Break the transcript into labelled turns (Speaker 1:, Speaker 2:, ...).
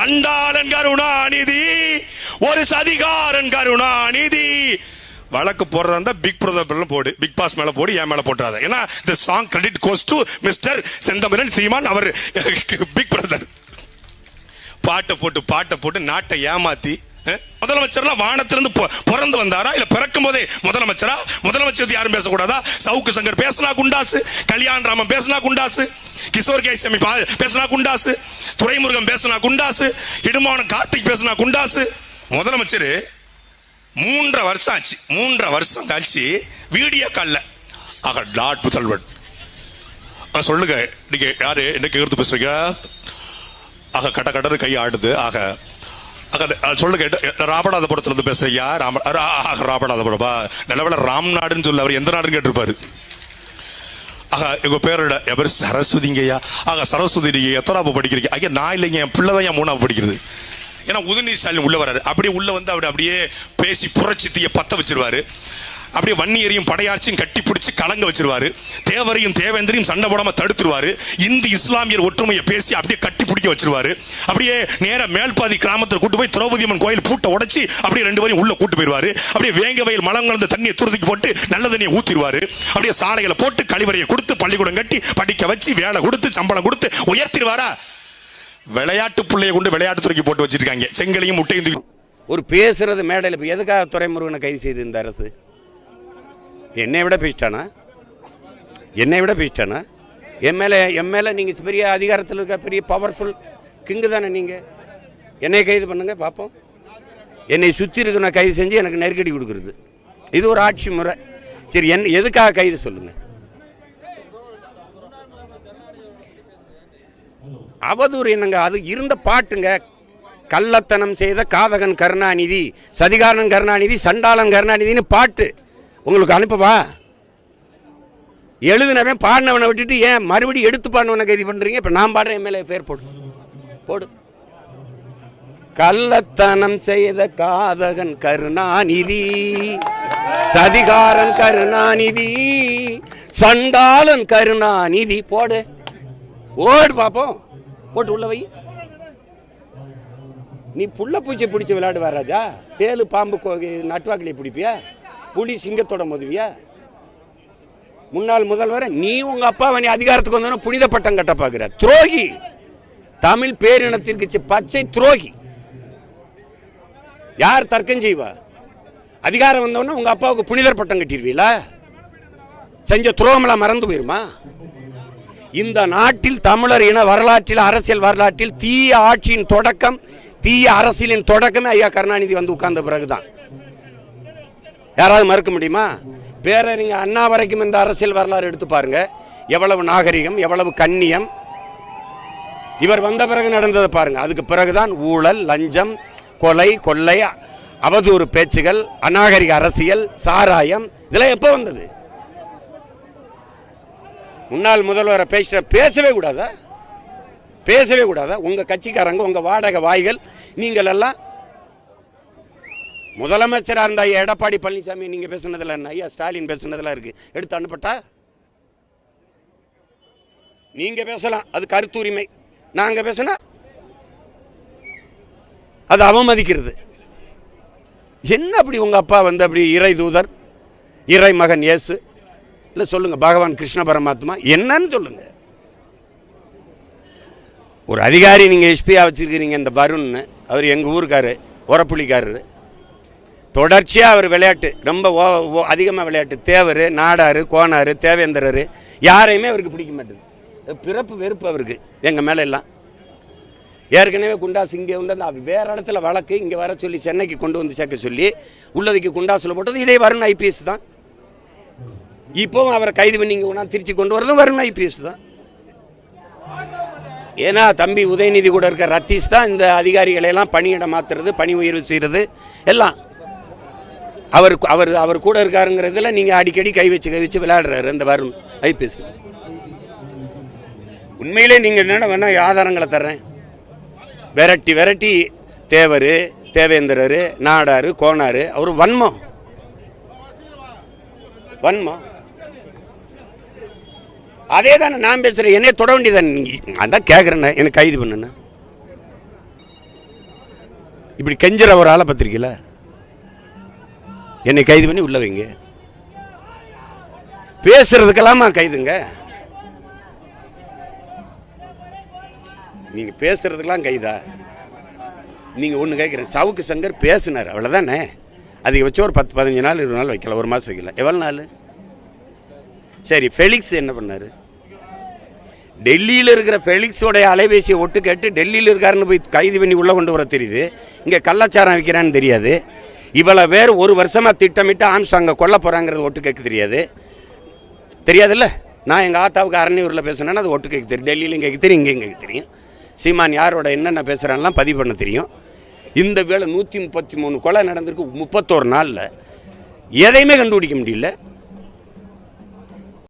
Speaker 1: சண்டாளன் கருணாநிதி ஒரு சதிகாரன் கருணாநிதி வழக்கு போடுறதா இருந்தா பிக் பிரதர் போடு பிக் பாஸ் மேல போடு என் மேல போட்டுறாத. ஏன்னா இந்த song credit goes to mister Senthamizhan Seeman our big brother பாட்டை போட்டு பாட்டை போட்டு நாட்டை ஏமாத்தி முதலமைச்சர்லாம் வானத்திலிருந்து பிறந்து வந்தாரா? இல்ல பிறக்கும் போதே முதலமைச்சரா முதலமைச்சர் யாரும் பேசக்கூடாதா? சவுக்கு சங்கர் பேசினா குண்டாசு கல்யாண ராமன் பேசினா குண்டாசு கிஷோர் கேசாமி பா- பேசினா குண்டாசு துறைமுருகன் பேசினா குண்டாசு இடுமானம் கார்த்திக் பேசினா குண்டாசு. முதலமைச்சர் மூன்றரை வருஷம் ஆச்சு. மூன்றரை வருஷம் கழிச்சு வீடியோ கால்ல ஆக டாட் முதல்வன் ஆ, சொல்லுங்க. நீங்க யாரு? என்ன கேட்கறது பேசுறீங்க? ஆக கட்ட கடறு கை ஆடுது. ஆக சொல்லுங்க எட்ட- ராமநாதபுரத்துல இருந்து பேசுறியா ராம ரா- ஆக ராமநாதபுரமா. நல்லவேளை ராம் நாடுன்னு சொல்ல அவர் எந்த நாடுன்னு கேட்டிருப்பாரு. ஆகா எங்க பேரோட எவர் சரஸ்வதிங்கய்யா? ஆக சரஸ்வதி நீங்க அப்போ படிக்கிறீங்க? ஐயா நான் இல்லைங்க என் பிள்ளை தான் என் மூணாவது படிக்கிறது. ஏன்னா உதயநிதி ஸ்டாலின் உள்ள வராரு. அப்படியே உள்ள வந்து அவர் அப்படியே பேசி புரட்சி தீய பத்த வச்சிருவாரு. அப்படியே வன்னியரையும் படையாட்சியும் கட்டி பிடிச்சி கலங்க வச்சிருவாரு. தேவரையும் தேவேந்திரையும் சண்டை போடாம தடுத்துருவாரு. இந்து இஸ்லாமியர் ஒற்றுமையை பேசி அப்படியே கட்டி பிடிக்க வச்சிருவாரு. அப்படியே நேர மேல்பாதி கிராமத்தில் கூட்டு போய் திரௌபதி அம்மன் கோயில் பூட்டை உடைச்சி அப்படியே ரெண்டு பேரும் உள்ள கூட்டு போயிருவாரு. அப்படியே வேங்க வயல் மலம் கலந்த தண்ணியை துருதிக்கு போட்டு நல்ல தண்ணியை ஊத்திடுவாரு அப்படியே சாலைகளை போட்டு கழிவறையை கொடுத்து பள்ளிக்கூடம் கட்டி படிக்க வச்சு வேலை கொடுத்து சம்பளம் கொடுத்து உயர்த்திடுவாரா விளையாட்டு பிள்ளையை கொண்டு விளையாட்டு துறைக்கு போட்டு வச்சிருக்காங்க. செங்கலையும் முட்டையும்
Speaker 2: ஒரு பேசுறது மேடையில் இப்போ எதுக்காக துறைமுருகனை கைது செய்து இந்த அரசு? என்னை விட பேசிட்டானா என்னை விட பேசிட்டானா என் மேலே என் மேலே நீங்கள் பெரிய அதிகாரத்தில் இருக்க பெரிய பவர்ஃபுல் கிங்கு தானே நீங்கள் என்னை கைது பண்ணுங்க பார்ப்போம். என்னை சுற்றி இருக்கிற கைது செஞ்சு எனக்கு நெருக்கடி கொடுக்குறது. இது ஒரு ஆட்சி முறை. சரி என்ன எதுக்காக கைது சொல்லுங்கள் அவதூறு என்னங்க? அது இருந்த பாட்டுங்க. கள்ளத்தனம் செய்த காதகன் கருணாநிதி சதிகாரன் கருணாநிதி சண்டாளன் கருணாநிதின்னு பாட்டு. உங்களுக்கு அனுப்பவா? எழுதினவன் பாடினவனை விட்டுட்டு ஏன் மறுபடியும் எடுத்து பாடினவனை கைது பண்ணுறீங்க இப்போ நான் பாடுறேன் எம்எல்ஏ பேர் போடு. போடு. கள்ளத்தனம் செய்த காதகன் கருணாநிதி சதிகாரன் கருணாநிதி சண்டாளன் கருணாநிதி. போடு. ஓடு பார்ப்போம் போட்டு உள்ள வை. நீ புள்ள பூச்சி பிடிச்சி விளையாடுவா ராஜா? தேலு பாம்பு கோ- நட்டுவாக்கிலே பிடிப்பியா? புலி சிங்கத்தோட மதுவியா? முன்னாள் முதல்வர் நீ உங்க அப்பாவை நீ அதிகாரத்துக்கு வந்தோன்னு புனித பட்டம் கட்ட பார்க்கிற. துரோகி. தமிழ் பேரினத்திற்கு பச்சை துரோகி. யார் தர்க்கம் செய்வா? அதிகாரம் வந்தவொடனே உங்க அப்பாவுக்கு புனிதர் பட்டம் கட்டிடுவீங்களா செஞ்ச துரோகமெல்லாம் மறந்து போயிருமா? இந்த நாட்டில் தமிழர் இன வரலாற்றில் அரசியல் வரலாற்றில் தீய ஆட்சியின் தொடக்கம் தீய அரசியலின் தொடக்கமே ஐயா கருணாநிதி வந்து உட்கார்ந்த பிறகுதான். யாராவது மறுக்க முடியுமா? பேரறிஞர் அண்ணா வரைக்கும் இந்த அரசியல் வரலாறு எடுத்து பாருங்க. எவ்வளவு நாகரிகம் எவ்வளவு கண்ணியம். இவர் வந்த பிறகு நடந்ததை பாருங்க. அதுக்கு பிறகுதான் ஊழல் லஞ்சம் கொலை கொள்ளை அவதூறு பேச்சுகள் அநாகரிக அரசியல் சாராயம் இதெல்லாம் எப்போ வந்தது? முன்னாள் முதல்வரை பேச பேசவே கூடாதா? பேசவே கூடாதா? உங்கள் கட்சிக்காரங்க உங்கள் வாடகை வாய்கள் நீங்கள் எல்லாம் முதலமைச்சராக இருந்த ஐயா எடப்பாடி பழனிசாமி நீங்க பேசுனதுல என்ன? ஐயா ஸ்டாலின் பேசுனதுல இருக்கு. எடுத்து அனுப்பட்டா? நீங்க பேசலாம். அது கருத்துரிமை. நாங்க பேசினா? அது அவமதிக்கிறது. என்ன அப்படி உங்க அப்பா வந்து அப்படி இறை தூதர் இறை மகன் இயேசு? இல்லை சொல்லுங்க பகவான் கிருஷ்ண பரமாத்மா என்னன்னு சொல்லுங்க. ஒரு அதிகாரி நீங்க எஸ்பியா வச்சுருக்கிறீங்க இந்த வருண்னு. அவர் எங்க ஊருக்காரு உரப்புள்ளிக்காரரு தொடர்ச்சியாக அவர் விளையாட்டு ரொம்ப அதிகமாக விளையாட்டு. தேவர் நாடார் கோனார் தேவேந்திரர் யாரையுமே அவருக்கு பிடிக்க மாட்டேது பிறப்பு வெறுப்பு அவருக்கு எங்கள் மேலே எல்லாம். ஏற்கனவே குண்டாஸ் இங்கே வந்து அந்த வேற இடத்துல வழக்கு இங்கே வர சொல்லி சென்னைக்கு கொண்டு வந்து சேர்க்க சொல்லி உள்ளதுக்கு குண்டாஸில் போட்டது இதே வருண் ஐபிஎஸ் தான். இப்போவும் அவரை கைது பண்ணி இங்கே திருச்சி கொண்டு வரதும் வருண் ஐபிஎஸ் தான். ஏன்னா தம்பி உதயநிதி கூட இருக்க ரத்தீஷ் தான் இந்த அதிகாரிகளை எல்லாம் பணியிடம் மாற்றுறது பணி உயர்வு செய்கிறது எல்லாம். அவர் அவர் அவர் கூட இருக்காருங்கிறதுல நீங்கள் அடிக்கடி கை வச்சு கை வச்சு விளையாடுறாரு அந்த வருண். ஐபிஎஸ். உண்மையிலே நீங்கள் என்னென்ன வேணால் ஆதாரங்களை தர்றேன். விரட்டி வெரைட்டி தேவர் தேவேந்திரர் நாடார் கோனார் அவர் வன்மம். வன்மம். அதே தானே நான் பேசுகிறேன் என்னைய தொட வேண்டியதானே நீங்கள் அதான் கேட்குறேண்ணே எனக்கு கைது பண்ணுண்ணே இப்படி கெஞ்சுற ஒரு ஆளை பத்திரிக்கையில் என்னை கைது பண்ணி உள்ள வைங்க. பேசுறதுக்கெல்லாமா கைதுங்க? நீங்க பேசுறதுக்கெல்லாம் கைதா? நீங்க ஒன்று கேட்குறேன் சவுக்கு சங்கர் பேசினார் அவ்வளோதானே அதுக்கு வச்சு ஒரு பத்து பதினஞ்சு நாள் இருபது நாள் வைக்கல ஒரு மாதம் வைக்கல. எவ்வளோ நாள்? சரி ஃபெலிக்ஸ் என்ன பண்ணாரு? டெல்லியில் இருக்கிற ஃபெலிக்ஸோடைய அலைபேசியை ஒட்டு கேட்டு டெல்லியில் இருக்காருன்னு போய் கைது பண்ணி உள்ளே கொண்டு வர தெரியுது. இங்கே கள்ளச்சாரம் வைக்கிறான்னு தெரியாது. இவ்வளோ பேர் ஒரு வருஷமாக திட்டமிட்டு ஆம்ஸ்டாங்கை கொல்ல போகிறாங்கிறது ஒட்டு கேட்க தெரியாது. தெரியாதுல்ல? நான் எங்கள் ஆத்தாவுக்கு அரணியூரில் பேசுனேன்னா அது ஒட்டு கேட்க தெரியும். டெல்லியிலும் கேட்க தெரியும் இங்கேயும் கேட்க தெரியும். சீமான் யாரோட என்னென்ன பேசுகிறான்லாம் பதிவு பண்ண தெரியும். இந்த வேலை நூற்றி முப்பத்தி மூணு கொலை நடந்திருக்கு முப்பத்தோரு நாளில். எதையுமே கண்டுபிடிக்க முடியல.